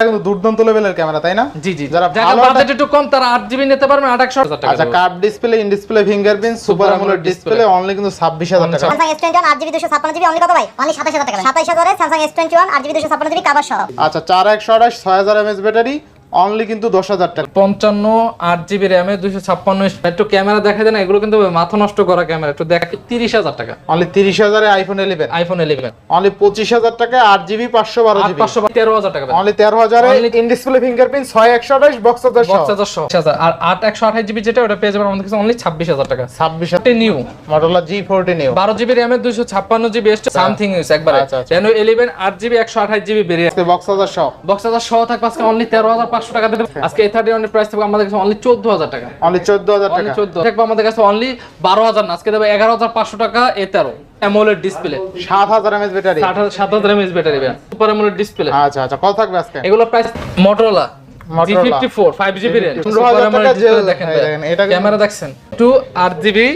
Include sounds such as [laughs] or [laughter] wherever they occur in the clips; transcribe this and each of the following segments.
কিন্তু দুর্দান্ত লেভেলের ক্যামেরা তাই না? জি জি যারা ভালো বাজেট একটু কম তারা 8 জিবি নিতে পারবেন 8 হাজার টাকা আচ্ছা curve display in display fingerprint super AMOLED display only কিন্তু 26000 টাকা। টোয়েন্টি ওয়ান আট জিবি দুশো ছাপ্পান্ন জিবি অনলি কত ভাই? অনলি সাতাশ হাজার টাকা। সাতাশ হাজারে স্যামসাং এস টোয়েন্টি ওয়ান আট জিবি দুশো ছাপ্পান্ন জিবি কভার সহ। আচ্ছা 4128 6000 এমএএইচ ব্যাটারি অনলি কিন্তু 10000 টাকা। পঞ্চান্ন আট জিবি র্যামে দুইশো ছাপ্পান্ন একটু ক্যামেরা দেখা যায় না এগুলো কিন্তু মাথা নষ্ট করা ক্যামেরা। একটু দেখা তিরিশ হাজার টাকা। অনলি 30000 এ আইফোন 11 আইফোন ইলেভেন অনলি 25000 টাকা 8 জিবি 512 আট জিবি পাঁচশো তেরো হাজার টাকা। অনলি 13000 এ Only- in display fingerprint 6128 box box হাজার হাজার সহ। হাজার। আর আট একশো আঠাশ জিবি যেটা ওটা পেয়ে যাবেন আমাদের কাছে অনলি ছাব্বিশ হাজার টাকা। 26 নিউ মটোরোলা G40 নিউ বারো জিবি র্যামে দুইশো ছাপ্পান্ন জিবি এসছে সামথিং ইউজ একবারে। রেনো ইলেভেন আট জিবি একশো আঠাশ জিবি বেরিয়ে আজকে বক্স হাজার সহ। বক্স হাজার সহ থাকবে আজকে অনলি তেরো হাজার পাঁচশো টাকা দেবে আজকে এই থার্টি ওয়ানের প্রাইস থাকবে আমাদের কাছে অনলি চোদ্দ হাজার টাকা। অনলি 14000 অনলি টাকা। চোদ্দ থাকবে আমাদের কাছে অনলি বারো হাজার না আজকে দেবে এগারো হাজার পাঁচশো টাকা এ তেরো অ্যামোলেড ডিসপ্লে 7000 এমএএইচ ব্যাটারি সাত হাজার mAh battery super AMOLED display আচ্ছা আচ্ছা কত থাকবে আজকে? এগুলো price Motorola G Motorola। Fifty four five GB RAM 15,000 টাকা যে- দেখেন এটা ক্যামেরা দেখছেন। টু আট জিবি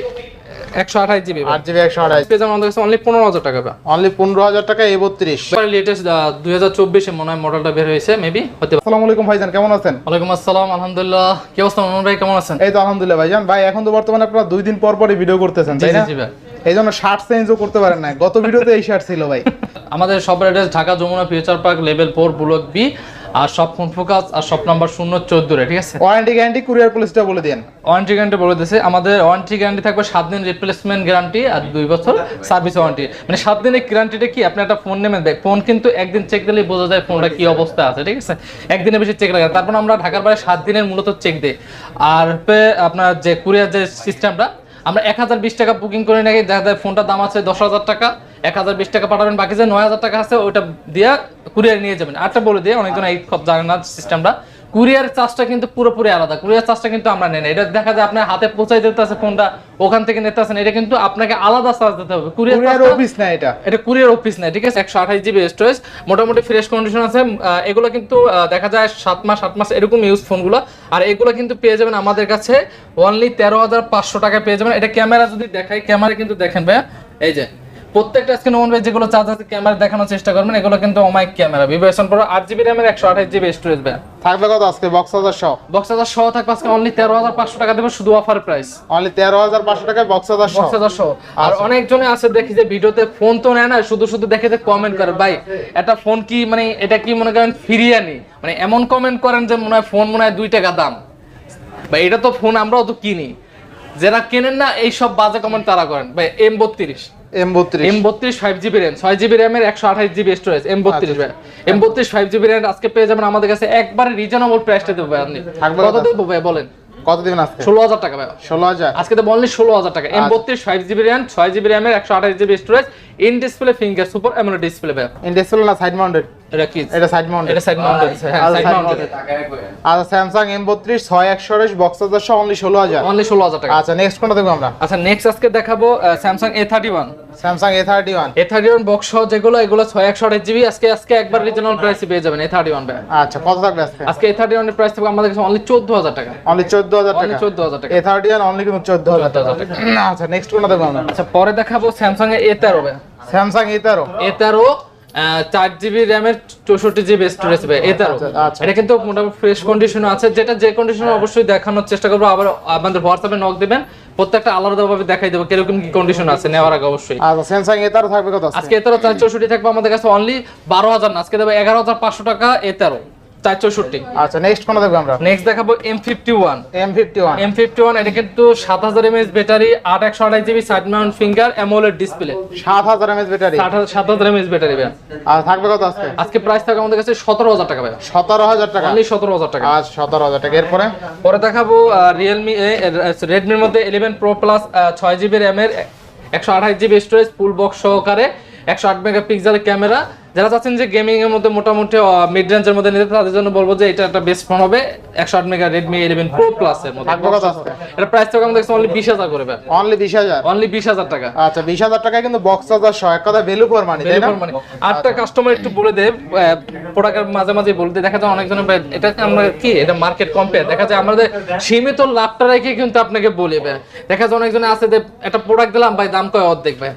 একশো আঠাশ জিবি 8 জিবি 128 পেয়ে যাবেন আমাদের কাছে অনলি পনেরো হাজার টাকা অনলি 15000 টাকা A32 লেটেস্ট দুই হাজার চব্বিশে মনে হয় মডেলটা বের হয়েছে মেবি হতে আসসালামু আলাইকুম ভাইজান কেমন আছেন? ওয়ালাইকুম আসসালাম আলহামদুলিল্লাহ। কি অবস্থা ভাই কেমন আছেন? এই তো আলহামদুলিল্লাহ ভাইজান। ভাই এখন তো বর্তমানে আপনারা দুই দিন পর পরই ভিডিও করতেছেন তাই না? এই জন্য শার্ট চেঞ্জও করতে পারেন না গত ভিডিওতে এই শার্ট ছিল ভাই। [laughs] আমাদের address Dhaka Jamuna future park level four block B আর শপ ফোন ফোকাস আর শপ নাম্বার শূন্য চোদ্দ রে ঠিক আছে? ওয়ারেন্টি গ্যারান্টি কুরিয়ার পুলিশটা বলে দেন ওয়ারেন্টি গ্যারান্টি বলে দিয়েছে। আমাদের ওয়ারেন্টি গ্যারান্টি থাকবে সাত দিন রিপ্লেসমেন্ট গ্যারান্টি আর দুই বছর সার্ভিস ওয়ারেন্টি মানে সাত দিনের গ্যারান্টিটা কি? আপনি একটা ফোন নেবেন ফোন কিন্তু একদিন চেক দিলেই বোঝা যায় ফোনটা কি অবস্থা আছে ঠিক আছে? একদিনে বেশি চেক লাগে তারপর আমরা ঢাকার বাইরে সাত দিনের মূলত চেক দিই। আর আপনার যে কুরিয়ার যে সিস্টেমটা আমরা এক হাজার বিশ টাকা বুকিং করে নাকি দেখা যায় ফোনটার দাম আছে দশ হাজার টাকা। এক হাজার বিশ টাকা পাঠাবেন বাকি যে নয় হাজার টাকা আছে ওইটা দিয়ে কুরিয়ার নিয়ে যাবেন। আরটা বলে দিয়ে অনেকজন এই জানে না সিস্টেমটা। কুরিয়ার চার্জটা কিন্তু পুরোপুরি আলাদা। কুরিয়ার চার্জটা কিন্তু আমরা নেই না। এটা দেখা যায় আপনার হাতে পৌঁছাই দিতে আছে ফোনটা ওখান থেকে নিতে আসেন এটা কিন্তু আপনাকে আলাদা চার্জ দিতে হবে। কুরিয়ার অফিস না এটা। এটা কুরিয়ার অফিস না ঠিক আছে? একশো আঠাশ জিবি স্টোরেজ মোটামুটি ফ্রেশ কন্ডিশন আছে। এগুলো কিন্তু দেখা যায় সাত মাস সাত মাস এরকম ইউজ ফোনগুলো আর এগুলো কিন্তু পেয়ে যাবেন আমাদের কাছে অনলি তেরো হাজার পাঁচশো টাকায় পেয়ে যাবেন। এটা ক্যামেরা যদি দেখাই ক্যামেরা কিন্তু দেখেন ভাইয়া। এই যে প্রত্যেকটা স্ক্রিন ওয়ান ভাই যেগুলো চার্জ আছে ক্যামেরা দেখানোর চেষ্টা করবেন এগুলো কিন্তু ওমাইক ক্যামেরা ভিভোশন প্রো আট জিবি র্যামের একশো আঠাশ জিবি স্টোরেজ ভাইয়া থাকবে কত আজকে? বক্স হাজার সহ বক্স হাজার সহ থাকবে আজকে অনলি তেরো হাজার পাঁচশো টাকা দেবে শুধু অফার প্রাইস অনলি তেরো হাজার পাঁচশো টাকায় বক্স হাজার বক্স হাজার সহ আর অনেকজনে আছে দেখি যে ভিডিওতে ফোন তো নেয় না শুধু শুধু দেখে যে কমেন্ট করে। ভাই এটা ফোন কি মানে এটা কি মনে করেন ফিরিয়ে আনি মানে এমন কমেন্ট করেন যে মনে হয় ফোন মনে হয় দুই টাকা দাম। ভাই এটা তো ফোন আমরাও তো কিনি। যারা কেনেন না এই সব বাজে কমেন্ট তারা করেন। ভাই এম বত্রিশ। এম বত্রিশ। ফাইভ জিবি র্যাম ছয় জিবি র্যামের একশো আঠাশ জিবি স্টোরেজ এম বত্রিশ এম বত্রিশ ফাইভ জিবি র্যাম আজকে পেয়ে যাবেন আমাদের কাছে। একবারে রিজনেবল প্রাইসটা দেবো আপনি। কত? দেবো ভাই বলেন। কত দিবেন আজকে? ষোলো হাজার টাকা ভাই। ষোলো হাজার। আজকে তো বললি ষোলো হাজার টাকা। এম বত্রিশ ফাইভ জিবি র্যাম ছয় জিবি র্যামের একশো আঠাশ GB storage in display finger super এমন ডিসপ্লে ভাই ইন ডিসপ্লে না সাইড মাউন্টেড এটা কি? এটা সাইড মাউন্টেড এটা সাইড মাউন্টেড হ্যাঁ আচ্ছা, সাইড মাউন্টেড আর স্যামসাং এম বত্রিশ ছয় একশো বক্স হাজার সহ অনলি ষোলো হাজার। অনলি ষোলো হাজার টাকা। আচ্ছা নেক্সট কোনটা দেখব আমরা? আচ্ছা নেক্সট আজকে দেখাবো thirty one A thirty one box সহ যেগুলো এগুলো ছয় একশো আঠাশ জিবি আজকে আজকে একবার রিজনাল প্রাইসে পেয়ে যাবেন এ থার্টি ওয়ান আচ্ছা কত থাকবে আজকে? আজকে এ থার্টি ওয়ানের প্রাইস থাকবে আমাদের কাছে অনলি চোদ্দ হাজার টাকা। অনলি চোদ্দ হাজার অনলি টাকা। চোদ্দ হাজার টাকা। এ থার্টি ওয়ান অনলি কিন্তু চোদ্দ হাজার টাকা। আচ্ছা নেক্সট কোনটা দেখব আমরা? আচ্ছা পরে দেখাবো স্যামসাং এ তেরো স্যামসাং এতারো এতারো চার জিবি র্যামের চৌষট্টি জিবি স্টোরেজ পাবে এটারও এটা কিন্তু মোটামুটি ফ্রেশ কন্ডিশন আছে যেটা যে কন্ডিশনে হ্যাঁ। অবশ্যই দেখানোর চেষ্টা করব। আবার আমাদের হোয়াটসঅ্যাপে নক দেবেন প্রত্যেকটা আলাদা ভাবে দেখাই দেবো কীরকম কি কন্ডিশন আছে নেওয়ার আগে অবশ্যই। আচ্ছা, স্যামসাং এতারো থাকবে কত আজকে? এতারো চার চৌষট্টি থাকবে আমাদের কাছে অনলি বারো হাজার না আজকে দেবে এগারো হাজার পাঁচশো টাকা এতারো 464 আচ্ছা নেক্সট কোন আমরা? নেক্সট দেখাবো M51 battery finger display battery battery আর থাকবে আজকে? প্রাইস থাকবে আমাদের কাছে 17000 টাকা ভাই 17000 টাকা। টাকা। আচ্ছা, টাকা। এরপরে? পরে দেখাবো রিয়েলমি রেডমির মধ্যে 11 প্রো প্লাস ছয় জিবি RAM এর 128 জিবি স্টোরেজ ফুল বক্স সহকারে 108 মেগাপিক্সেলের ক্যামেরা যারা চাচ্ছেন যে গেমিং এর মধ্যে মোটামুটি মিড রেঞ্জের মধ্যে নিতে তাদের জন্য বলব যে এটা একটা বেস্ট ফোন হবে। একশো আট mega Redmi eleven pro plus এর মধ্যে। এটা প্রাইস থাকবে আমাদের অনলি বিশ হাজার করে অনলি বিশ হাজার? অনলি বিশ হাজার টাকা। আচ্ছা বিশ হাজার টাকায় কিন্তু বক্স হাজার সহ এক কথা ভ্যালু ফর মানি তাই না? আটটা কাস্টমার একটু বলে দেয় প্রোডাক্টের মাঝে মাঝে বলতে দেখা যায় অনেকজনের ভাই, এটা আমরা কি? এটা মার্কেট কম্পেয়ার দেখা যায় আমাদের সীমিত লাভটা রেখে কিন্তু আপনাকে বলি ভাই দেখা যায় অনেকজনে আছে যে একটা প্রোডাক্ট দিলাম ভাই দাম কয় অর্ধেক ভাই?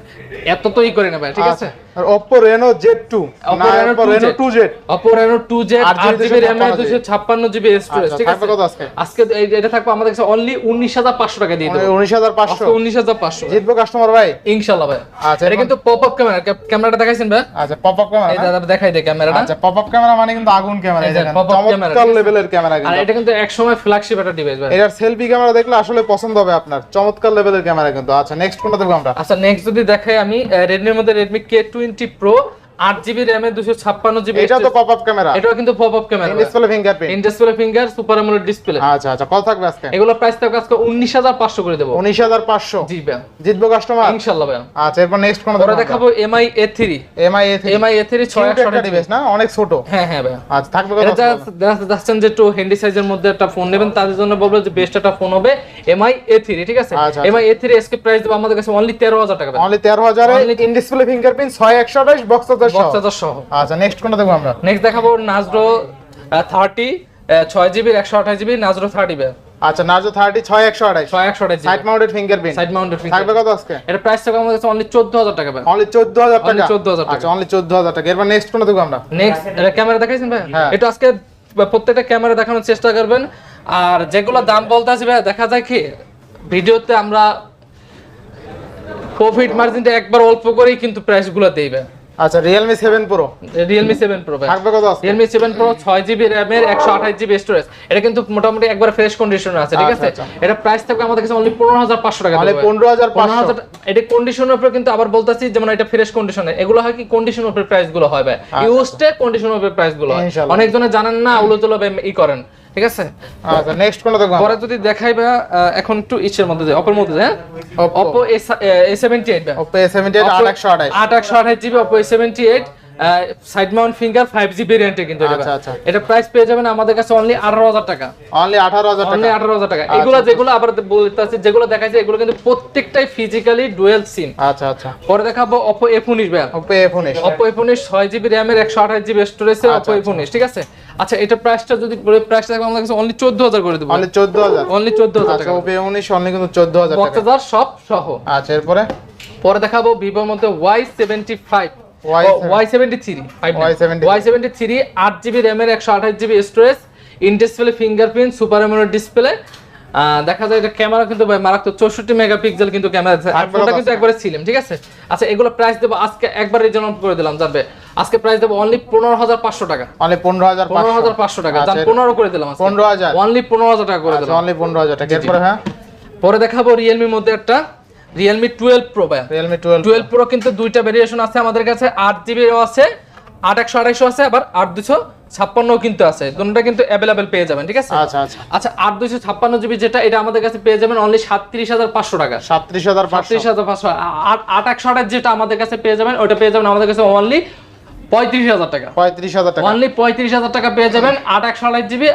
এত তো ই করে না ভাই ঠিক আছে? আর Oppo Reno Z2 Oppo Reno 2Z Reno 2Z Oppo Reno 2Z আট GB 8 GB RAM এর 256 256 স্টোরেজ আচ্ছা, ঠিক আছে? কত আজকে? আজকে এটা থাকবে আমাদের কাছে অনলি 19500 টাকা দিয়ে দেবো। উনিশ হাজার পাঁচশো? আজকে 19500 জিতবো কাস্টমার ভাই? ইনশাআল্লাহ ভাই। আচ্ছা, এটা কিন্তু পপ আপ ক্যামেরা ক্যামেরাটা দেখাইছেন ভাই? আচ্ছা পপ আপ এই দাদা দেখাই দে ক্যামেরাটা। আচ্ছা পপ আপ ক্যামেরা মানে কিন্তু আগুন ক্যামেরা এই দেখেন। চমৎকার লেভেলের ক্যামেরা আর কিন্তু। এটা কিন্তু একসময় ফ্ল্যাগশিপ একটা ডিভাইস ভাই। এটার সেলফি ক্যামেরা দেখলে আসলে পছন্দ হবে আপনার। চমৎকার লেভেলের ক্যামেরা কিন্তু। আচ্ছা নেক্সট কোনটা দেখব আমরা? আচ্ছা নেক্সট যদি দেখাই আমি রেডমির মধ্যে রেডমি কে টোয়েন্টি প্রো আট জিবি র্যামে দুশো ছাপ্পান্ন জিবি এটা তো পপ আপ ক্যামেরা কিন্তু pop up camera display display finger super AMOLED display আচ্ছা আচ্ছা কত থাকবে আজকে? এগুলো প্রাইস থাকবে আজকে উনিশ হাজার পাঁচশো করে দেবো। উনিশ হাজার পাঁচশো? জি ভাই জিতবো কাস্টমার ইনশাল্লাহ ভাই আচ্ছা এরপর নেক্সট কোন দেখাবো Mi A three Mi A Mi A three ছয় একশো ডিভাইস না? অনেক ছোট। হ্যাঁ হ্যাঁ ভাই আচ্ছা থাকবে এটা যা- যাচ্ছেন যে একটু হ্যান্ডি সাইজের মধ্যে একটা ফোন নেবেন তাদের জন্য বলব যে বেস্ট একটা ফোন হবে এমআই এ থ্রি ঠিক আছে? এমআই এ থ্রি এসকে প্রাইস দেবো আমাদের কাছে অনলি তেরো হাজার টাকা অনলি তেরো হাজারে ইন ডিসপ্লে ফিঙ্গারপ্রিন্ট ছয় একশো আঠাশ বক্স বক্স হাজার সহ। আচ্ছা নেক্সট কোনটা দেখব আমরা? নেক্সট দেখাবো নাজরো থার্টি ছয় জিবি নাজরো বে। আচ্ছা নার্জো থার্টি ছয় একশো আঠাশ। ছয় একশো আঠাশ side mounted fingerprint side mounted থাকবে কত আজকে? এটা প্রাইস থাকবে আমাদের কাছে অনলি চোদ্দ হাজার টাকা ভাই। অনলি চোদ্দ হাজার Only 14,000 টাকা। আচ্ছা অনলি টাকা। নেক্সট কোনটা দেখব আমরা? নেক্সট এটা ক্যামেরা দেখাইছেন ভাই? হ্যাঁ। এটা আজকে প্রত্যেকটা ক্যামেরা দেখানোর চেষ্টা করবেন। আর যেগুলো দাম বলতে আছে ভাই দেখা যায় কি ভিডিওতে আমরা প্রফিট মার্জিনটা একবার অল্প করেই কিন্তু প্রাইসগুলো দেবে আচ্ছা Realme seven pro Realme seven pro ভাই। থাকবে কত সেভেন প্রো ছয় জিবি র্যামের একশো আঠাশ জিবি স্টোরেজ এটা কিন্তু মোটামুটি একবার ফ্রেশ কন্ডিশনে আছে ঠিক আছে? আচ্ছা, এটা প্রাইস থাকবে আমাদের কাছে অনলি পনেরো হাজার পাঁচশো টাকা Only 15,500 এটা কন্ডিশনের উপরে কিন্তু আবার বলতেছি যেমন এটা ফ্রেশ কন্ডিশনে এগুলো হয় কি কন্ডিশনের উপরে প্রাইসগুলো হয় ভাই। ইউজডে কন্ডিশনের উপরে প্রাইসগুলো হয়। অনেকজনে জানেন না উলো চলো ই করেন। ঠিক আছে? আচ্ছা নেক্সট কোনটা দেখব আমরা? পরে যদি দেখাইবা এখন একটু ইচ্ছের মধ্যে যায় অপর মধ্যে যায় Oppo। Oppo A seventy eight Oppo A78 আট একশো আঠাশ। আট একশো আঠাশ GB Oppo seventy eight side mount finger five G ভেরিয়েন্টে কিন্তু এটা। আচ্ছা, আচ্ছা। এটা প্রাইস পেয়ে যাবেন আমাদের কাছে অনলি আঠারো হাজার টাকা। অনলি আঠারো হাজার অনলি টাকা। আঠারো হাজার টাকা। এগুলো যেগুলো আবার বলতে আছে যেগুলো দেখাচ্ছে এগুলো কিন্তু প্রত্যেকটাই ফিজিক্যালি ডুয়েল সিম আচ্ছা আচ্ছা। পরে দেখাবো অপো এফ উনিশ ভাই Oppo A19 অপো এফ উনিশ ছয় জিবি র্যামের একশো আঠাশ জিবি স্টোরেজের অপো এফ উনিশ ঠিক আছে? আচ্ছা এটা প্রাইসটা যদি প্রাইস থাকবে আমাদের কাছে অনলি চোদ্দ হাজার করে দেবো। অনলি চোদ্দ হাজার। অনলি চোদ্দ হাজার আচ্ছা টাকা। Oppo A19 অনলি কিন্তু চোদ্দ হাজার বক্স টাকা। হাজার সব সহ আচ্ছা এরপরে? পরে দেখাবো ভিভোর মধ্যে Y seventy five Y7 Y seventy three Y seventy three আট জিবি র্যামের একশো আঠাশ GB storage in display fingerprint super AMOLED display দেখা যায় এটা ক্যামেরা কিন্তু মারাত্মক চৌষট্টি মেগাপিক্সেল কিন্তু ক্যামেরা আছে। আর একবারে ফোনটা কিন্তু একবারে ছিলাম ঠিক আছে? আচ্ছা এগুলো প্রাইস দেবো আজকে একবার রিজনেবল করে দিলাম জানবে? আজকে প্রাইস দেবো অনলি পনেরো হাজার পাঁচশো টাকা। অনলি পনেরো হাজার পনেরো হাজার পাঁচশো টাকা। আচ্ছা, পনেরো করে দিলাম পনেরো হাজার। অনলি পনেরো হাজার টাকা করে আচ্ছা দিলাম। অনলি পনেরো হাজার টাকা। এরপরে হ্যাঁ? পরে দেখাবো রিয়েলমির মধ্যে একটা। রিয়েলমি টুয়েলভ প্রো ভাই রিয়েলমি টুয়েলভ টুয়েলভ প্রো কিন্তু দুইটা ভেরিয়েশন আছে আমাদের কাছে আট জিবিও আছে আট একশো আড়াইশো আছে আবার আট দুশো ছাপ্পান্ন কিন্তু আছে। দুটোটা কিন্তু অ্যাভেলেবেল পেয়ে যাবেন ঠিক আছে? আচ্ছা আচ্ছা। আচ্ছা আট দুশো ছাপ্পান্ন জিবি যেটা এটা আমাদের কাছে পেয়ে যাবেন অনলি সাতত্রিশ হাজার পাঁচশো টাকা। সাতত্রিশ হাজার সাতত্রিশ হাজার পাঁচশো আট একশো আঠাশ যেটা আমাদের কাছে পেয়ে যাবেন ওটা পেয়ে যাবেন আমাদের কাছে অনলি পঁয়ত্রিশ হাজার টাকা। পঁয়ত্রিশ হাজার টাকা। অনলি পঁয়ত্রিশ হাজার টাকা পেয়ে যাবেন আট একশো আঠাশ জিবি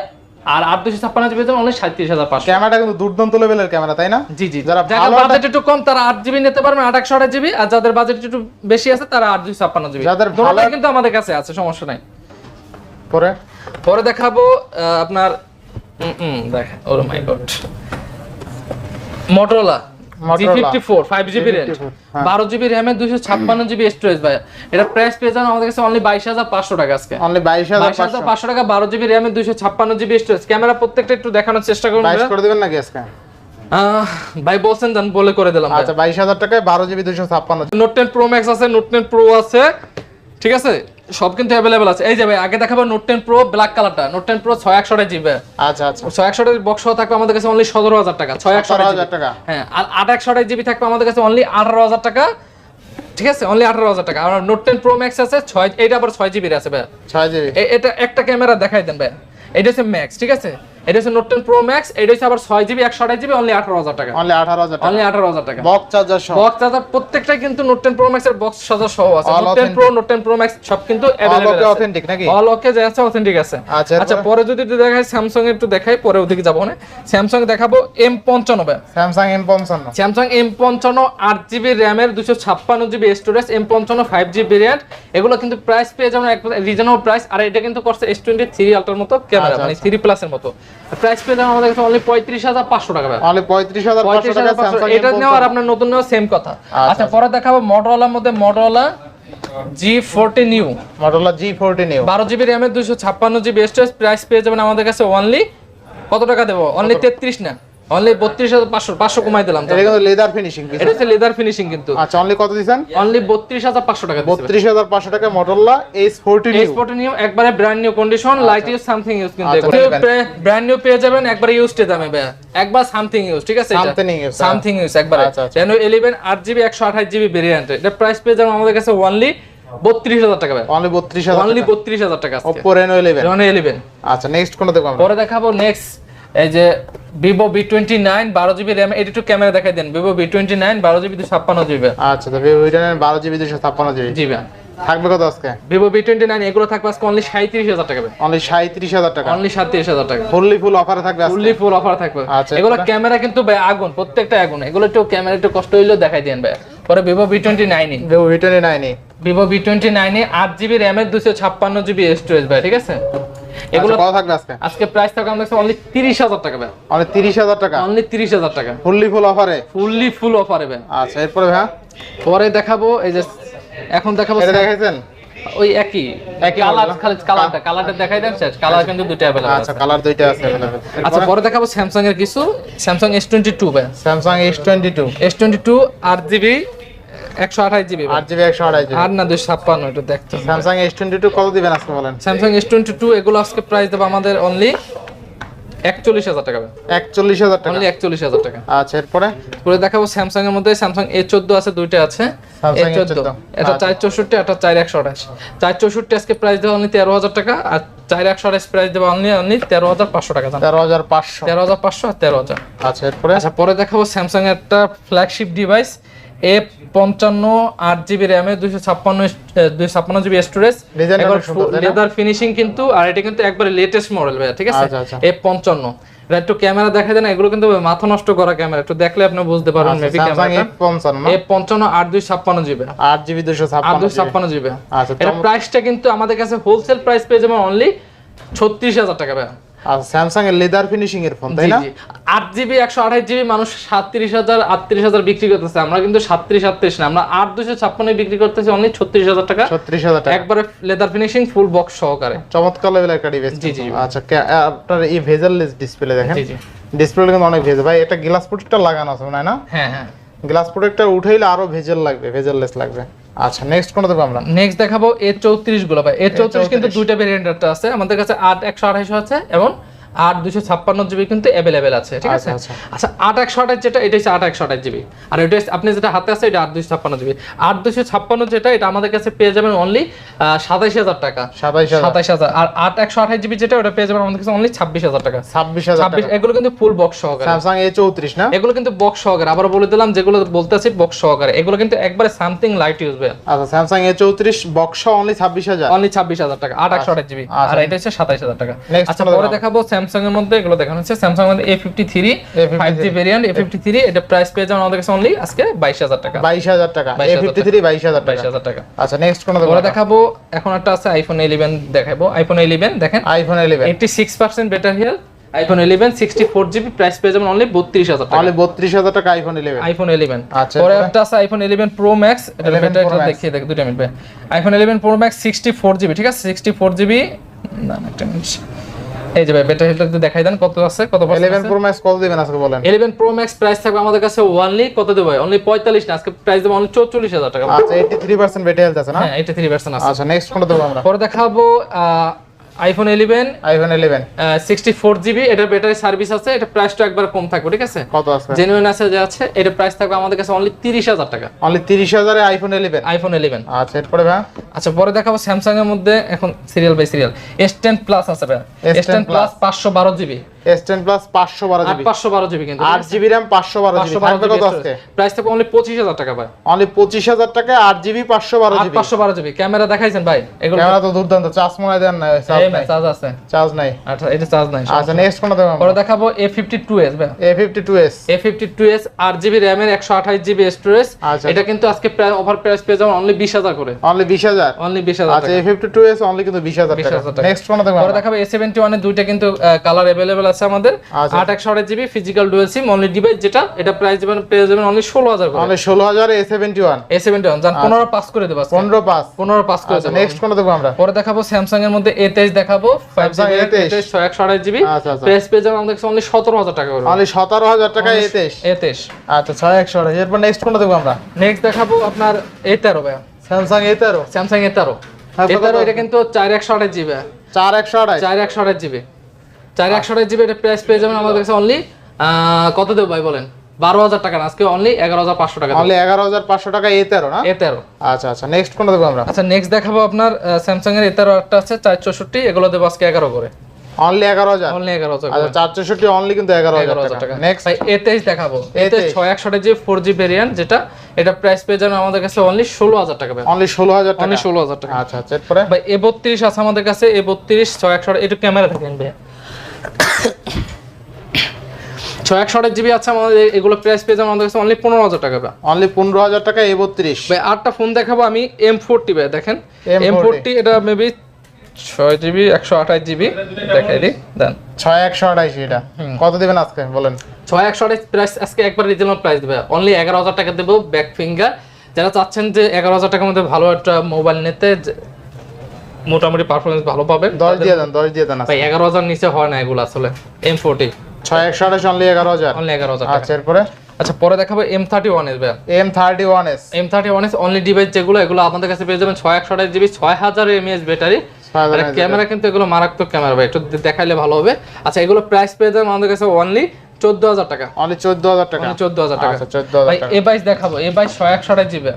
আর আট দুশো ছাপ্পান্ন জিবি অনলি সাঁত্রিশ হাজার পাঁচশো। ক্যামেরাটা কিন্তু দুর্দান্ত লেভেলের ক্যামেরা তাই না? জি জি। যারা বাজেট একটু কম তারা আট জিবি নিতে পারবেন আট একশো আঠাশ জিবি। আর যাদের বাজেট একটু বেশি আছে তারা আট দুশো ছাপ্পান্ন জিবি। যাদের ভালো- কিন্তু আমাদের কাছে আছে সমস্যা নাই। পরে? পরে দেখাবো আপনার উম, উম, দেখ ওর my god. Motorola G Motorola। Fifty four five GB RAM G54, হ্যাঁ। বারো জিবি র্যামে দুশো ছাপ্পান্ন জিবি স্টোরেজ ভাই এটা প্রাইস পেয়ে যান আমাদের কাছে অনলি বাইশ হাজার পাঁচশো টাকা আজকে। অনলি স্টোরেজ ক্যামেরা প্রত্যেকটা একটু দেখানোর চেষ্টা করুন করে দেবেন নাকি আজকে? আহ, ভাই বলছেন জান বলে করে দিলাম আচ্ছা টাকায় নোট প্রো ম্যাক্স আছে নোট প্রো আছে। ঠিক আছে? সব কিন্তু অ্যাভেলেবল আছে। এই যে ভাই আগে দেখাবো নোট টেন প্রো ব্ল্যাক কালারটা নোট টেন প্রো ছয় একশো জিবে আচ্ছা আচ্ছা। ছয় একশো বক্স থাকবে আমাদের কাছে অনলি সতেরো হাজার টাকা। ছয় একশো হাজার টাকা। হ্যাঁ আর আট একশো জিবি থাকবে আমাদের কাছে অনলি আঠারো হাজার টাকা। ঠিক আছে? অনলি আঠারো হাজার টাকা। আর নোট টেন প্রো ম্যাক্স আছে ছয় এইটা আবার ছয় জিবির আছে ভাই। ছয় জিবি। এটা একটা ক্যামেরা দেখাই দেন ভাই। এটা হচ্ছে ম্যাক্স ঠিক আছে? এটা হচ্ছে নোট টেন প্রো ম্যাক্স এটা হচ্ছে আবার ছয় জিবি একশো আঠাশ জিবি অনলি আঠারো হাজার টাকা। অনলি আঠারো হাজার টাকা। অনলি আঠারো হাজার টাকা। বক্স চার্জার সহ। বক্স চার্জার প্রত্যেকটা কিন্তু নোট টেন প্রো ম্যাক্স এর বক্স সাজার সহ আছে। Note ten authentic. Pro note ten pro max সব কিন্তু অ্যাভেলেবল okay আছে। authentic নাকি? অল ওকে যে আছে অথেন্টিক আছে। আচ্ছা, আচ্ছা পরে যদি একটু দেখাই স্যামসাং একটু দেখাই পরে ওদিকে যাব না। স্যামসাং দেখাবো এম পঞ্চানব্বই স্যামসাং এম পঞ্চান্ন। স্যামসাং এম পঞ্চান্ন আট জিবি র্যামের দুশো ছাপ্পান্ন জিবি স্টোরেজ এম পঞ্চান্ন ফাইভ জি ভেরিয়েন্ট এগুলো কিন্তু প্রাইস পেয়ে যাবেন রিজনেবল প্রাইস আর এটা কিন্তু করছে এস টোয়েন্টি থ্রি আলটার মতো ক্যামেরা আচ্ছা, মানে থ্রি প্লাসের মতো। প্রাইস পেয়ে যাবেন আমাদের কাছে অনলি পঁয়ত্রিশ হাজার পাঁচশো টাকা। অনলি পঁয়ত্রিশ হাজার পঁয়ত্রিশ হাজার এটা আর আপনার নতুন নেওয়া সেম কথা। আচ্ছা পরে দেখাবো মোটরোলার মধ্যে Motorola G forty new Motorola G forty new বারো জিবি র্যামের দুশো ছাপ্পান্ন জিবি স্টোরেজ প্রাইস পেয়ে যাবেন আমাদের কাছে অনলি কত টাকা দেবো? অনলি তেত্রিশ না। অনলি বত্রিশ হাজার পাঁচশো পাঁচশো কমাই দিলাম এটা কিন্তু লেদার ফিনিশিং এটা হচ্ছে লেদার ফিনিশিং কিন্তু। আচ্ছা অনলি কত দিছেন অনলি বত্রিশ হাজার পাঁচশো টাকা দিচ্ছে বত্রিশ হাজার পাঁচশো টাকা Motorola H forty new export new একবারে brand new condition light use something use কিন্তু। আচ্ছা, ব্র্যান্ড নিউ পেয়ে যাবেন একবারে ইউজড দামে ভাইয়া। একবার সামথিং ইউজ ঠিক আছে use, হ্যাঁ। সামথিং ইউজ একবারে। রেনো 11 8 জিবি 128 ভেরিয়েন্ট এটা প্রাইস পেয়ে যাবেন আমাদের কাছে অনলি 32000 টাকা ভাই অনলি বত্রিশ হাজার অনলি 32000 টাকা আজকে ওপো রেনো ইলেভেন রেনো 11 আচ্ছা নেক্সট কোনটা দেখব আমরা? পরে দেখাবো নেক্সট এই যে ভিভো বি টোয়েন্টি নাইন বারো জিবি র্যাম এটি একটু ক্যামেরা দেখাই দেন। ভিভো বি টোয়েন্টি নাইন বারো জিবি ছাপ্পান্ন জিবি আচ্ছা তো ভিভো ভি বারো জিবি দুশো ছাপ্পান্ন জিবি জি ভাই। থাকবে কত আজকে? ভিভো বি টোয়েন্টি নাইন এগুলো থাকবে আজকে অনলি সাঁত্রিশ হাজার টাকা অনলি সাঁত্রিশ হাজার টাকা। অনলি সাঁত্রিশ হাজার টাকা। ফুললি ফুল অফারে থাকবে ফুললি ফুল অফার থাকবে। আচ্ছা, এগুলো ক্যামেরা কিন্তু ভাই আগুন প্রত্যেকটা আগুন। এগুলো একটু ক্যামেরা একটু কষ্ট হইলেও দেখাই দেন ভাই। পরে Vivo V twenty nine Vivo V twenty নাইনই Vivo V twenty নাইনে আট জিবি র্যামের দুশো ছাপ্পান্ন জিবি স্টোরেজ ভাই ঠিক আছে? এগুলো কত টাকা ভাই। অনলি 30000 টাকা? ফুললি ফুল অফারে ফুললি ফুল অফারে ভাই। পরে দেখাবো এই যে এখন দেখাবো দেখাইছেন? ওই একই একই কালার খালি কালারটা কালারটা দেখাই দেন স্যার কালার কিন্তু দুইটা আচ্ছা কালার দুইটা আছে আচ্ছা পরে দেখাবো স্যামসাং এর কিছু। স্যামসাং এস S22 ভাই। স্যামসাং S22 S22 8GB একশো আঠাশ জিবি আট জিবি একশো আড়াই জিবি। আর না দুশো ছাপ্পান্ন দেখতে স্যামসাং এস টোয়েন্টি টু কত দিবেন আজকে বলেন? স্যামসাং এস টোয়েন্টি টু এগুলো আজকে প্রাইস দেবো আমাদের অনলি একচল্লিশ হাজার টাকা একচল্লিশ হাজার টাকা। একচল্লিশ হাজার টাকা। আচ্ছা এরপরে? পরে দেখাবো স্যামসাং এর মধ্যে স্যামসাং এ চোদ্দ আছে দুইটা আছে। এ চোদ্দ। এটা আচ্ছা। চার চৌষট্টি এটা চার একশো আঠাশ। চার চৌষট্টি আজকে প্রাইস অনলি তেরো হাজার টাকা আর চার একশো আঠাশ প্রাইস দেবো অনলি অনলি তেরো হাজার পাঁচশো টাকা তেরো হাজার পাঁচশো। তেরো হাজার পাঁচশো আর তেরো হাজার। আচ্ছা এরপরে? আচ্ছা পরে দেখাবো স্যামসাং এর একটা ফ্ল্যাগশিপ ডিভাইস এ পঞ্চান্ন আট জিবি র্যামে দুইশো ছাপ্পান্ন দুইশো ছাপ্পান্ন জিবি স্টোরেজ না? লেদার ফিনিশিং কিন্তু আর এটা কিন্তু একবারে লেটেস্ট মডেল ভাইয়া ঠিক আছে? আচ্ছা, আচ্ছা। এ পঞ্চান্ন। একটু ক্যামেরা দেখা দেন এগুলো কিন্তু মাথা নষ্ট করা ক্যামেরা একটু দেখলে আপনি বুঝতে পারবেন মেবি এফ পঞ্চান্ন। এ পঞ্চান্ন আট দুই ছাপ্পান্ন জিবি। আট জিবি আট ছাপ্পান্ন জিবি। আচ্ছা, এটা প্রাইসটা কিন্তু আমাদের কাছে হোলসেল প্রাইস পেয়ে যাবেন অনলি ছত্রিশ হাজার টাকা ভাইয়া। স্যামসাং এর লেদার ফিনিশিং এর ফোন তাই না? জিবি একশো আঠাশ জিবি মানুষ সাতত্রিশ হাজার আটত্রিশ হাজার বিক্রি করতেছে। আমরা কিন্তু সাতত্রিশ আটত্রিশ না আমরা বিক্রি করতেছি অনলি ছত্রিশ হাজার টাকা। ছত্রিশ হাজার টাকা। একবারে লেদার ফিনিশিং ফুল বক্স সহকারে। চমৎকার লেভেল একটা ডিভাইস জি, জি। আচ্ছা আপনার এই ভেজারলেস ডিসপ্লে দেখেন। জি জি। ডিসপ্লে কিন্তু অনেক ভেজে ভাই এটা গ্লাস প্রোটেক্টর লাগানো আছে না? হ্যাঁ হ্যাঁ। গ্লাস প্রোটেক্টর উঠাইলে আরও ভেজেল লাগবে ভেজারলেস লাগবে। আচ্ছা নেক্সট কোনটা দেবো আমরা? নেক্সট দেখাবো এ চৌত্রিশগুলো ভাই। এ চৌত্রিশ কিন্তু দুইটা ভেরিয়েন্ট আছে। আমাদের কাছে আট একশো আঠাশ আছে এবং আট দুশো ছাপ্পান্ন জিবি কিন্তু অ্যাভেলেবেল আছে ঠিক আছে? আচ্ছা, আচ্ছা আট একশো আঠাশ যেটা এটা হচ্ছে আট একশো আঠাশ জিবি। আর এটা আপনি যেটা হাতে আছে এটা আট দুশো ছাপ্পান্ন জিবি। আট দুশো ছাপ্পান্ন যেটা এটা আমাদের কাছে পেয়ে যাবেন অনলি সাতাইশ হাজার টাকা। সাতাইশ হাজার। আর আট একশো আঠাশ জিবি যেটা ওটা পেয়ে যাবেন আমাদের কাছে অনলি ছাব্বিশ হাজার টাকা। ছাব্বিশ হাজার ছাব্বিশ এগুলো কিন্তু ফুল বক্স সহকারে। স্যামসাং এ চৌত্রিশ না? এগুলো কিন্তু বক্স সহকারে। আবার বলে দিলাম যেগুলো বলতেছি বক্স সহকারে। এগুলো কিন্তু একবারে সামথিং লাইট ইউজ ভাই আচ্ছা স্যামসাং এ চৌত্রিশ বক্স অনলি ছাব্বিশ হাজার। অনলি ছাব্বিশ হাজার টাকা আট একশো আঠাশ জিবি। আচ্ছা। আর এটা হচ্ছে সাতাইশ হাজার টাকা। আচ্ছা পরে দেখাবো? স্যামসাং এর মধ্যে এগুলো দেখানো হচ্ছে। স্যামসাং এর মধ্যে A fifty three A53 five G variant A fifty three এটা প্রাইস পেয়ে যাবেন আমাদের কাছে অনলি আজকে বাইশ হাজার টাকা। বাইশ হাজার টাকা। এ 22,000 ফিফটি থ্রি বাইশ হাজার বাইশ টাকা হাজার টাকা। আচ্ছা নেক্সট দেবো পরে দেখাবো? এখন একটা আছে আইফোন ইলেভেন দেখাবো। আইফোন ইলেভেন দেখেন। IPhone eleven eighty six percent battery health iPhone eleven sixty four GB price পেয়ে যাবেন অনলি বত্রিশ হাজার টাকা। অনলি বত্রিশ হাজার টাকা আইফোন ইলেভেন আইফোন ইলেভেন আচ্ছা, পরে একটা আছে আইফোন ইলেভেন প্রো ম্যাক্স এটা 11 ব্যাটারিটা Pro দেখিয়ে দেখ দুটা minute iPhone eleven pro max sixty four GB ঠিক আছে? সিক্সটি ফোর জিবি না না, একটা মিনিট। এই যে ভাই ব্যাটারিটা একটু দেখাই দেন কত আছে? কত ইলেভেন প্রো ম্যাক্স কত দিবেন আজকে বলেন? ইলেভেন প্রো ম্যাক্স প্রাইস থাকবে আমাদের কাছে অনলি কত দেবো অনলি পঁয়তাল্লিশ না আজকে প্রাইস দেব অনলি চৌচল্লিশ হাজার টাকা। আচ্ছা eighty three percent battery health আছে না? হ্যাঁ এটা থ্রি পার্সেন্ট আছে। আচ্ছা নেক্সট কোনটা দেব আমরা। পরে দেখাবো iPhone eleven iPhone eleven sixty four GB এটা ব্যাটারি সার্ভিস আছে এটা প্রাইসটা একবার কম থাকবে ঠিক আছে? কত আছে? জেনুইন আছে যে আছে এটা প্রাইস থাকবে আমাদের কাছে অনলি তিরিশ হাজার টাকা। অনলি তিরিশ হাজারে আইফোন ইলেভেন আইফোন ইলেভেন আচ্ছা এরপরে ভাই আচ্ছা পরে দেখাবো স্যামসাং এর মধ্যে এখন serial by serial S ten plus আছে ভাই S10 প্লাস পাঁচশো বারো জিবি এস টেন প্লাস পাঁচশো বারো আট জিবি পাঁচশো বারো জিবি কিন্তু আট জিবি র্যাম পাঁচশো বারো জিবি থাকবে কত আজকে? প্রাইস থাকবে অনলি পঁচিশ হাজার টাকা ভাই। অনলি পঁচিশ হাজার টাকা আট জিবি পাঁচশো বারো আট জিবি পাঁচশো বারো জিবি ক্যামেরা দেখাইছেন ভাই? এগুলো ক্যামেরা তো দুর্দান্ত। চার্জ মনে দেন না চার্জ নাই। চার্জ আছে। চার্জ নাই। আচ্ছা এটা চার্জ নাই আচ্ছা নেক্সট কোনটা পরে দেখাবো ভাই। জিবি জিবি স্টোরেজ কিন্তু আজকে প্রায় অফার প্রাইস পেয়ে যাবেন অনলি বিশ হাজার করে। অনলি বিশ হাজার? অনলি বিশ হাজার আচ্ছা A fifty two S only কিন্তু বিশ হাজার 20,000 টাকা টাকা। নেক্সট কোনটা দেবো পরে দেখাবো দুইটা কিন্তু কালার অ্যাভেলেবেল আছে। আছে আমাদের। আট একশো আঠাশ GB physical dual sim only device যেটা এটা প্রাইস দেবেন পেয়ে যাবেন অনলি ষোলো হাজার করে। অনলি ষোলো হাজার A seventy one A seventy one যান পনেরো পাস করে দেবো আজকে। পনেরো পাস। পনেরো পাস করে আচ্ছা দেবো। নেক্সট কোনটা দেবো আমরা? পরে দেখাবো স্যামসাং এর মধ্যে এ তেইশ দেখাবো ফাইভ জিবি A23 ছয় একশো আঠাশ জিবি। প্রাইস পেয়ে যাবেন আমাদের অনলি সতেরো হাজার টাকা করে। অনলি সতেরো হাজার টাকা এ তেইশ। এ তেইশ। আচ্ছা ছয় একশো আঠাশ এরপর নেক্সট কোনটা দেবো আমরা? নেক্সট দেখাবো আপনার এ তেরো ভাইয়া। স্যামসাং এ তেরো। স্যামসাং এ তেরো। হ্যাঁ, এ তেরো কত? এটা কিন্তু চার একশো আঠাশ জিবি চার একশো আঠাশ চার একশো আঠাশ জিবি। চার একশো আঠাশ জিবি এটা প্রাইস পেয়ে যাবেন আমাদের কাছে অনলি কত দেবো ভাই বলেন? বারো হাজার টাকা না আজকে অনলি এগারো হাজার পাঁচশো টাকা অনলি এগারো হাজার পাঁচশো টাকা এ তেরো না? এ তেরো। আচ্ছা আচ্ছা নেক্সট কোনটা দেবো আমরা? আচ্ছা নেক্সট দেখাবো আপনার স্যামসাং এর এ তেরো একটা আছে চার চৌষট্টি এগুলো দেবো আজকে এগারো করে। অনলি এগারো হাজার? অনলি এগারো হাজার আচ্ছা চার চৌষট্টি অনলি কিন্তু এগারো হাজার টাকা। নেক্সট ভাই এ তেইশ দেখাবো। এতে A23 ছয় একশো জি ফোর জি ভেরিয়েন্ট যেটা এটা প্রাইস পেয়ে যাবেন আমাদের কাছে অনলি ষোলো হাজার টাকা অনলি ষোলো হাজার টাকা। অনলি ষোলো হাজার টাকা। আচ্ছা আচ্ছা এরপরে? ভাই এ বত্রিশ আছে আমাদের কাছে এ বত্রিশ ছয় একশো একটু ক্যামেরা থাকেন ভাই [coughs] ছয় একশো আঠাশ জিবি আছে আমাদের এগুলো প্রাইস পেয়ে যাবেন আমাদের কাছে অনলি পনেরো হাজার টাকা অনলি পনেরো হাজার টাকা এ বত্রিশ। ভাই আটটা ফোন দেখাবো আমি এম ফোরটি ভাই দেখেন। এম ফোরটি এটা মেবি ছয় জিবি একশো আঠাশ জিবি দেখাই দিই দেন। ছয় একশো আঠাশ এটা। কত দিবেন আজকে বলেন। ছয় একশো আঠাশ প্রাইস আজকে একবার রিজনেবল প্রাইস দেবে। অনলি এগারো হাজার টাকা দেবো ব্যাক ফিঙ্গার যারা চাচ্ছেন যে এগারো হাজার টাকার মধ্যে ভালো একটা মোবাইল নিতে মোটামুটি পারফরমেন্স ভালো পাবেন। দশ দিয়ে দেন দশ দিয়ে দেন ভাই এগারো হাজার নিচে হয় না এগুলো আসলে এম ফোরটি ছয় একশো আঠাশ অনলি এগারো হাজার। অনলি এগারো হাজার টাকা। আচ্ছা এরপরে? আচ্ছা পরে দেখাবো এম থার্টি ওয়ান এস ভাই M thirty one S M thirty one S only device যেগুলো এগুলো আপনাদের কাছে পেয়ে যাবেন ছয় একশো আঠাশ জিবি ছয় হাজার এমএএস ব্যাটারি আর ক্যামেরা কিন্তু এগুলো মারাত্মক ক্যামেরা ভাই একটু দেখাইলে ভালো হবে। আচ্ছা এগুলো প্রাইস পেয়ে যাবেন আমাদের কাছে অনলি চোদ্দ হাজার টাকা। অনলি চোদ্দ হাজার টাকা। চোদ্দ হাজার টাকা। আচ্ছা চোদ্দ ভাই হাজার টাকা। এ বাইশ দেখাবো এ বাইশ ছয় একশো আঠাশ জিবি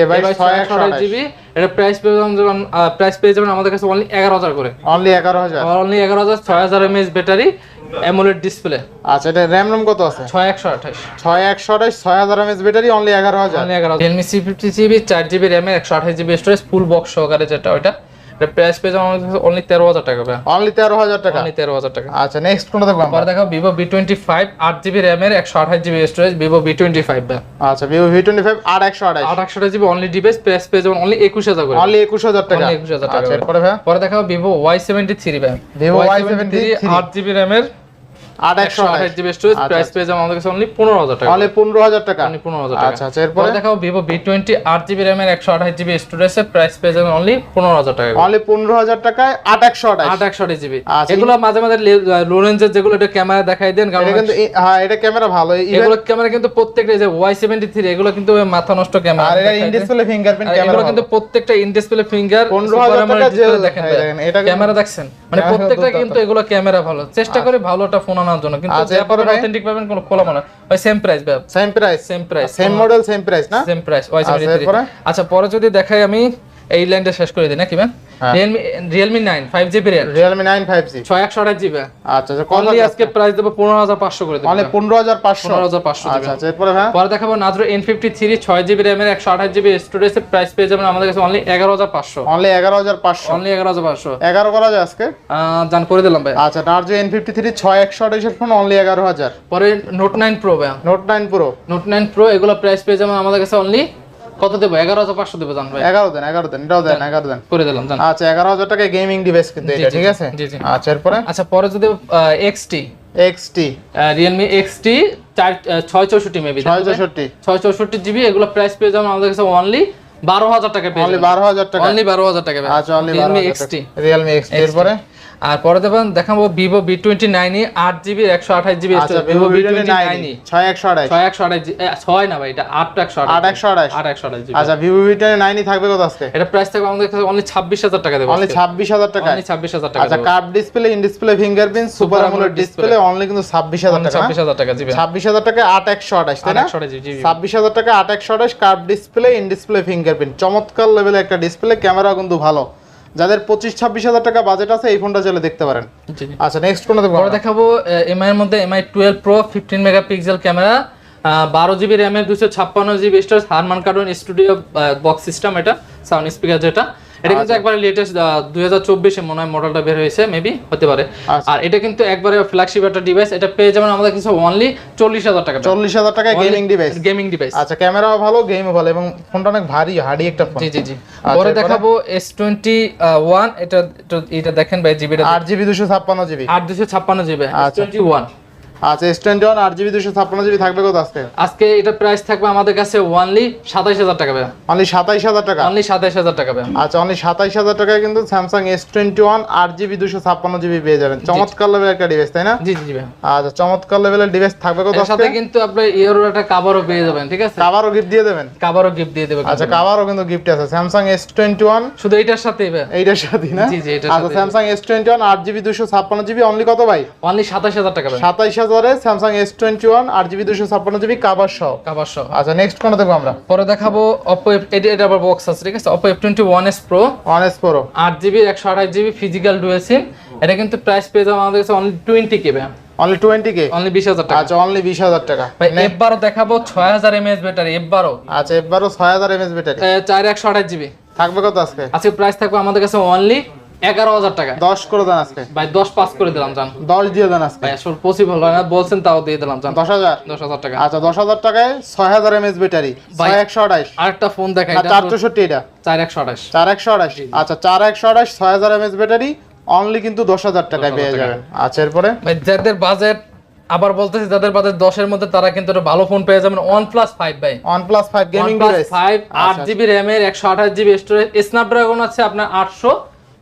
এ ভাই এ ছয় একশো জিবি এটা প্রাইস পেয়ে যাবেন প্রাইস পেয়ে যাবেন আমাদের কাছে অনলি এগারো হাজার করে। অনলি এগারো হাজার। অনলি এগারো হাজার ছয় হাজার এমএস ব্যাটারি অ্যামোলেড ডিসপ্লে আচ্ছা এটা র্যাম রোম কত আছে? ছয় একশো আঠাশ। ছয় একশো আঠাশ ছয় হাজার MS battery only GB GB storage full box সহকারে যেটা ওইটা। প্রাইস পেয়ে যাবেন কাছে অনলি তেরো হাজার টাকা ভাই। অনলি তেরো হাজার টাকা? অনলি তেরো হাজার টাকা। আচ্ছা নেক্সট কোনটা দেখব আমরা? দেখো আট জিবি র্যামের একশো আঠাশ GB storage Vivo V twenty five ভাই। আচ্ছা অনলি ডিভাইস প্রাইস পেজ অনলি একুশ হাজার করে। অনলি একুশ হাজার টাকা। Only 21,000 টাকা আচ্ছা এরপরে ভাই? পরে দেখাবো ভিভো ওয়াই সেভেন্টি থ্রি ভাই। Vivo Y73 আট জিবি র্যামের আট একশো একশো আঠাশ আঠাশ জিবি স্টোরেজ আচ্ছা, প্রাইস পেয়ে যাবেন আমাদের কাছে অনলি পনেরো হাজার টাকা। অনলি পনেরো হাজার টাকা? অনলি পনেরো হাজার টাকা। আচ্ছা আচ্ছা এরপরে? দেখাবো ভিভো বি টোয়েন্টি আট জিবি র্যামের একশো আঠাশ জিবি স্টোরেজের প্রাইস পেয়ে যাবেন অনলি পনেরো হাজার টাকা অনলি পনেরো হাজার টাকায় আট একশো আঠাশ। আট একশো আঠাশ জিবি আচ্ছা, এগুলো মাঝে মাঝে লো রেঞ্জের যেগুলো এটা ক্যামেরা দেখাই দেন কারণ কিন্তু হ্যাঁ এটা ক্যামেরা ভালো। এগুলো ক্যামেরা কিন্তু প্রত্যেকটা যে ওয়াই সেভেন্টি থ্রি এগুলো কিন্তু মাথা নষ্ট ক্যামেরা আর এটা ইন ডিসপ্লে ফিঙ্গারপ্রিন্ট ক্যামেরা এগুলো কিন্তু প্রত্যেকটা ইন ডিসপ্লে ফিঙ্গার 15,000 টাকা দেখেন হ্যাঁ, এটা ক্যামেরা দেখছেন? মানে প্রত্যেকটা কিন্তু এগুলো ক্যামেরা ভালো। চেষ্টা করে ভালো একটা ফোন আনার জন্য কিন্তু এরপরে অথেন্টিক পাবেন কোনো খোলা মানে ওই সেম প্রাইস ভাই। Same price same price same model same price না? সেম প্রাইস ওয়াই আচ্ছা, পরে যদি দেখাই আমি এই লাইনটা শেষ করে দিই নাকি হ্যাঁ। Realme Realme nine five GB ram Realme nine five G ছয় একশো আঠাশ জিবি আচ্ছা আচ্ছা আজকে প্রাইস দেবো পনেরো হাজার পাঁচশো করে দেবো। পনেরো হাজার পাঁচশো? পনেরো হাজার পাঁচশো আচ্ছা আচ্ছা এরপরে হ্যাঁ। পরে দেখাবো নাজরো এন ফিফটি থ্রি ছয় জিবি র্যামের একশো আঠাশ জিবি স্টোরেজের প্রাইস পেয়ে যাবেন আমাদের কাছে অনলি এগারো হাজার পাঁচশো। অনলি এগারো হাজার পাঁচশো। অনলি এগারো হাজার পাঁচশো। এগারো করা যায় আজকে? জান করে দিলাম ভাই। আচ্ছা নার্জো এন ফিফটি থ্রি ছয় একশো আঠাশের ফোন অনলি এগারো হাজার। পরে নোট নাইন প্রো ভাই note nine pro note nine pro এগুলো প্রাইস পেয়ে যাবেন আমাদের কাছে অনলি কত দেবো? এগারো হাজার পাঁচশো দেবো জান ভাই। এগারো দেন এগারো দেন এটাও দেন এগারো দেন। করে দিলাম জান। আচ্ছা এগারো হাজার টাকায় গেমিং ডিভাইস কিন্তু এটা ঠিক আছে? জি, জি। আচ্ছা এরপরে? আচ্ছা পরে যদি এক্সটি রিয়েলমি এক্সটি চার ছয় চৌষট্টি মেবি ছয় চৌষট্টি। ছয় চৌষট্টি জিবি এগুলো প্রাইস পেয়ে যাবেন আমাদের কাছে অনলি বারো হাজার টাকা পেয়ে বারো হাজার টাকা। অনলি বারো হাজার টাকা আচ্ছা only Realme XT Realme X T এরপরে? আর পরে দেবেন দেখাবো ভিভো বি টোয়েন্টি নাইন আট জিবি একশো আঠাশ জিবি ভিভো বি টোয়েন্টি ছয় একশো আঠাশ। ছয় একশো আঠাশ ছয় না ভাই এটা আট একশো আট একশো আঠাশ। আট একশো আঠাশ আচ্ছা ভিভো ভি টেন নাইনই থাকবে কত আজকে? এটা প্রাইস থাকবে আমাদের কাছে অনলি ছাব্বিশ হাজার টাকা দেবো অনলি ছাব্বিশ হাজার টাকা অনলি ছাব্বিশ হাজার টাকা আচ্ছা curve display in display fingerprint super AMOLED display only কিন্তু ছাব্বিশ হাজার টাকা ছাব্বিশ হাজার টাকা জিবি ছাব্বিশ হাজার টাকা আট একশো আঠাশ তাই না? ছাব্বিশ হাজার টাকা আট একশো আঠাশ curve display in display fingerprint চমৎকার লেভেলের একটা ডিসপ্লে ক্যামেরা কিন্তু ভালো। যাদের পঁচিশ ছাব্বিশ হাজার টাকা বাজেট আছে এই ফোনটা চলে দেখতে পারেন। আচ্ছা নেক্সট কোনটা দেখব এম আই দেখাবো এমআই এর মধ্যে M I twelve pro fifteen megapixel camera বারো জিবি র্যামের দুশো ছাপ্পান্ন GB storage Harman Kardon studio box system এটা সাউন্ড স্পিকার যেটা। এটা কিন্তু একবারে লেটেস্ট 2024 এ মনে হয় মডেলটা বের হয়েছে মেবি হতে পারে। আর এটা কিন্তু একবারে ফ্ল্যাগশিপ একটা ডিভাইস এটা পেয়ে যাবেন আমাদের কিছু অনলি 40000 টাকা 40000 টাকা গেমিং ডিভাইস গেমিং ডিভাইস আচ্ছা ক্যামেরাও ভালো গেমও ভালো এবং ফোনটা অনেক ভারী হার্ডি একটা ফোন জি জি জি। পরে দেখাবো S21 এটা এটা দেখেন ভাই জিবিটা 8 জিবি 256 জিবি 8 256 জিবি S21 আচ্ছা এস টোয়েন্টি ওয়ান আট জিবি দুশো ছাপ্পান্ন জিবি থাকবে কত আজকে? আজকে এটা প্রাইস থাকবে আমাদের কাছে ওয়ানলি সাতাইশ হাজার টাকা অনলি সাতাইশ হাজার টাকা? অনলি সাতাইশ হাজার টাকা আচ্ছা অনলি সাতাইশ হাজার টাকায় কিন্তু স্যামসাং এস টোয়েন্টি ওয়ান আট জিবি দুশো ছাপ্পান্ন জিবি পেয়ে যাবেন। চমৎকার লেভেলের একটা ডিভাইস তাই না? জি জি আচ্ছা চমৎকার লেভেলের ডিভাইস থাকবে কত সাথে কিন্তু আপনি ইয়েরও একটা কাভারও পেয়ে যাবেন ঠিক আছে? কাভারও গিফট দিয়ে দেবেন? কাভারও গিফট দিয়ে দেবে আচ্ছা কাভারও কিন্তু গিফট আছে। স্যামসাং এস টোয়েন্টি ওয়ান শুধু এটার সাথে এইটার সাথে না? জি, জি, আচ্ছা স্যামসাং এস টোয়েন্টি ওয়ান আট জিবি দুশো ছাপ্পান্ন জিবি অনলি কত ভাই? অনলি সাতাইশ হাজার টাকা সাতাইশ হাজারে স্যামসাং এস টোয়েন্টি ওয়ান আট জিবি দুশো ছাপ্পান্ন জিবি কাভার সহ। কাভার সহ। আচ্ছা নেক্সট কোনটা দেখব আমরা? পরে দেখাবো অপো এটা এটা আবার বক্স আছে ঠিক আছে? Oppo F twenty one S pro one S pro আট জিবি একশো আঠাশ জিবি ফিজিক্যাল ডুয়েল সিম এটা কিন্তু প্রাইস পেয়ে যাবে আমাদের কাছে only twenty K only twenty K only বিশ হাজার টাকা। আচ্ছা অনলি বিশ হাজার টাকা। ভাই এফ দেখাবো ছয় হাজার এমএএচ ব্যাটারি এফ বারো আচ্ছা এবারও ছয় হাজার এমএস ব্যাটারি চার একশো আঠাশ জিবি থাকবে কত আজকে? আজকে প্রাইস থাকবে আমাদের কাছে অনলি এগারো হাজার টাকা। দশ করে দেন আজকে। ভাই দশ পাস করে দিলাম জান। দশ দিয়ে দেন আজকে। ভাই আসলে পসিবল হয় না বলছেন তাও দিয়ে দিলাম জান। দশ হাজার? দশ হাজার টাকা। আচ্ছা দশ হাজার টাকায় ছয় হাজার এমএস ব্যাটারি ছয় একশো আরেকটা ফোন দেখাই চার চৌষট্টি এটা। চার একশো আঠাশ। চার একশো আঠাশ। আচ্ছা চার একশো আঠাশ ছয় হাজার এমএস ব্যাটারি অনলি কিন্তু দশ হাজার টাকায় পেয়ে যাবেন। আচ্ছা এরপরে? যাদের বাজেট আবার বলতেছি যাদের বাজেট দশের মধ্যে তারা কিন্তু একটা ভালো ফোন পেয়ে যাবেন। ওয়ান প্লাস ফাইভ ভাই ওয়ান প্লাস ফাইভ গেমিং 5 আট জিবি র্যামের একশো আঠাশ জিবি স্টোরেজ স্ন্যাপড্রাগন আছে আপনার আটশো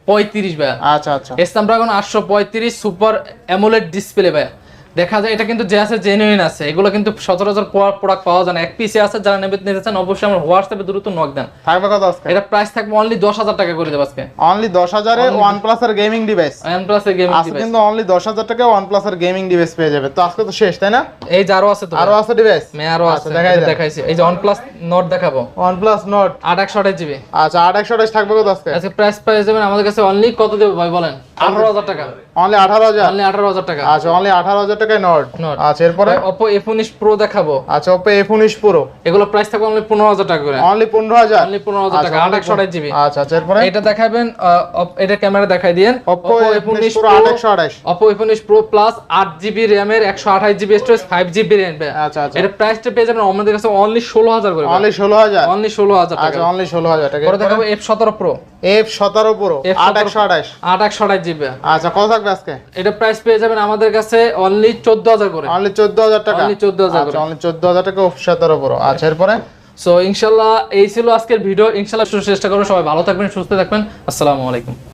পঁয়ত্রিশ ভাইয়া। আচ্ছা আচ্ছা। স্ন্যাপড্রাগন আটশো পঁয়ত্রিশ সুপার অ্যামোলেড ডিসপ্লে ভাই দেখা যায় এটা কিন্তু যে আছে জেনুইন আছে। এগুলো কিন্তু সচরাচর প্রোডাক্ট পাওয়া যায় না। এক পিসে আছে যারা নেবে নিতে চান অবশ্যই আমার হোয়াটসঅ্যাপে দ্রুত নক দেন। থাকবে কত আজকে? এটা প্রাইস থাকবে অনলি দশ হাজার টাকা করে দেবো আজকে। অনলি দশ হাজারে ওয়ান প্লাস এর গেমিং ডিভাইস ওয়ান প্লাস এর গেমিং আজকে কিন্তু অনলি দশ হাজার টাকা ওয়ান প্লাস এর গেমিং ডিভাইস পেয়ে যাবে। তো আজকে তো শেষ তাই না? এই যে আরও আছে তো। আরও আছে ডিভাইস মে আরও আছে। আচ্ছা, দেখাই এটা দেখাইছি। এই যে ওয়ান প্লাস নোট দেখাবো। ওয়ান প্লাস নোট আট একশো আঠাশ জিবি আচ্ছা আট একশো আঠাশ থাকবে কত আজকে? আজকে প্রাইস প্রাইস দেবেন আমাদের কাছে অনলি কত দেবো ভাই বলেন? আঠারো হাজার টাকা। অনলি আঠারো হাজার? অনলি আঠারো হাজার টাকা। আচ্ছা অনলি আঠারো হাজার টাকায় নোট। আচ্ছা এরপরে? দেখাবো। আচ্ছা এগুলো প্রাইস থাকবে অনলি পনেরো হাজার টাকা করে। অনলি পনেরো হাজার? অনলি পনেরো হাজার টাকা জিবি। আচ্ছা আচ্ছা এরপরে? এটা দেখাবেন এটা ক্যামেরা দেখাই plus GB GB storage GB আচ্ছা আচ্ছা। এটা প্রাইসটা পেয়ে যাবেন আমাদের কাছে অনলি ষোলো হাজার করে। অনলি অনলি টাকা। আচ্ছা অনলি ষোলো হাজার টাকা। পরে দেখাবো এফ সতেরো প্রো এফ সতেরো প্রো আট একশো আঠাশ। আট একশো আঠাশ জিবি। আচ্ছা কত থাকবে আজকে? এটা প্রাইস পেয়ে যাবেন আমাদের কাছে অনলি চোদ্দ হাজার করে। অনলি চোদ্দ হাজার টাকা? Only 14,000 আচ্ছা অনলি হাজার টাকা প্রো আচ্ছা এরপরে? সো ইনশাল্লাহ এই ছিল আজকের ভিডিও। ইনশাল্লাহ চেষ্টা করব সবাই ভালো থাকবেন সুস্থ থাকবেন। আসসালামু আলাইকুম।